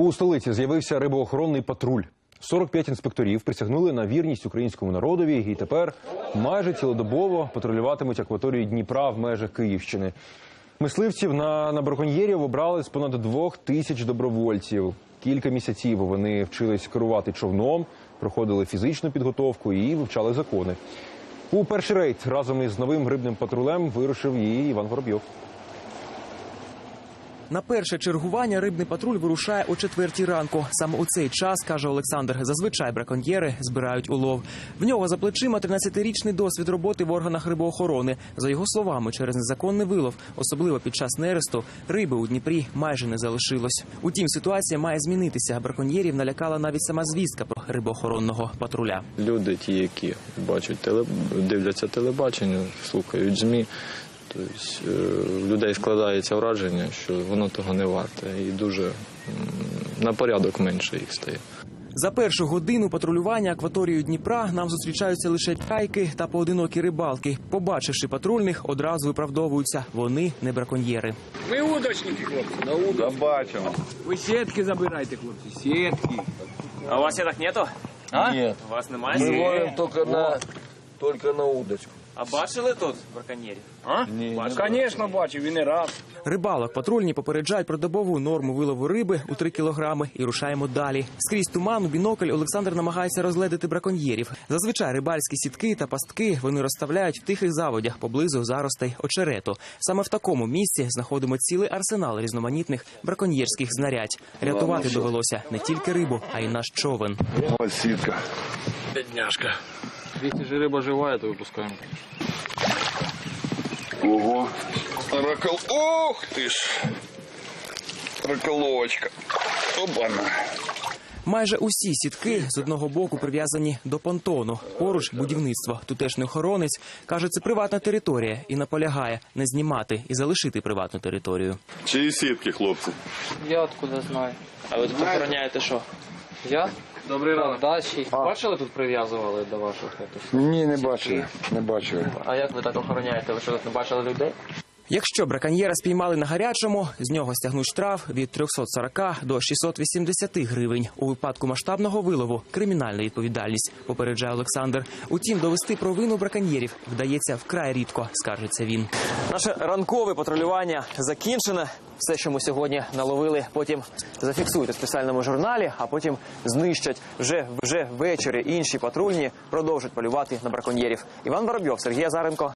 У столиці з'явився рибоохоронний патруль. 45 інспекторів присягнули на вірність українському народові і тепер майже цілодобово патрулюватимуть акваторію Дніпра в межах Київщини. Мисливців на, на браконьєрів обрали з понад двох тисяч добровольців. Кілька місяців вони вчились керувати човном, проходили фізичну підготовку і вивчали закони. У перший рейд разом із новим рибним патрулем вирушив і Іван Воробйов. На перше чергування рибний патруль вирушає о четвертій ранку. Саме у цей час, каже Олександр, зазвичай браконьєри збирають улов. В нього за плечима 13-річний досвід роботи в органах рибоохорони. За його словами, через незаконний вилов, особливо під час нересту, риби у Дніпрі майже не залишилось. Утім, ситуація має змінитися. Браконьєрів налякала навіть сама звістка про рибоохоронного патруля. Люди, ті, які бачать теле, дивляться телебачення, слухають ЗМІ. Тобто е, в людей складається враження, що воно того не варте, і дуже на порядок менше їх стає. За першу годину патрулювання акваторією Дніпра нам зустрічаються лише чайки та поодинокі рибалки. Побачивши патрульних, одразу виправдовуються. Вони не браконьєри. Ми удочники, хлопці, на удочку. Бачимо. Ви сітки забирайте, хлопці, сітки. А у вас сеток нету? А? Нет, У вас немає мы сеток? ловим только на, только на удочку. А бачили тут браконьєрів? А? Звісно, бачив, він не раз. Рибалок патрульні попереджають про добову норму вилову риби у 3 кілограми і рушаємо далі. Скрізь туман у бінокль Олександр намагається розгледити браконьєрів. Зазвичай рибальські сітки та пастки вони розставляють в тихих заводях поблизу заростей очерету. Саме в такому місці знаходимо цілий арсенал різноманітних браконьєрських знарядь. Рятувати довелося не тільки рибу, а й наш човен. Ось сітка. Бідняшка. Якщо ж риба живає, то випускаємо. Ого. Ракол... Ох ти ж. Раколовочка. Опана. Майже усі сітки з одного боку прив'язані до понтону. Поруч будівництво. Тутешній охоронець каже, це приватна територія і наполягає не знімати і залишити приватну територію. Чиї сітки, хлопці? Я откуда знаю? А ви тут охороняєте що? Я? Добрий ранок. Дачі. Бачили, тут прив'язували до ваших? Ні, не бачили. Не бачили. А як ви так охороняєте? Ви що тут не бачили людей? Якщо браконьєра спіймали на гарячому, з нього стягнуть штраф від 340 до 680 гривень. У випадку масштабного вилову кримінальна відповідальність, попереджає Олександр. Утім, довести провину браконьєрів вдається вкрай рідко, скаржиться він. Наше ранкове патрулювання закінчене. Все, що ми сьогодні наловили, потім зафіксують у спеціальному журналі, а потім знищать вже вже ввечері. Інші патрульні продовжать полювати на браконьєрів. Іван Воробйов, Сергій Азаренко,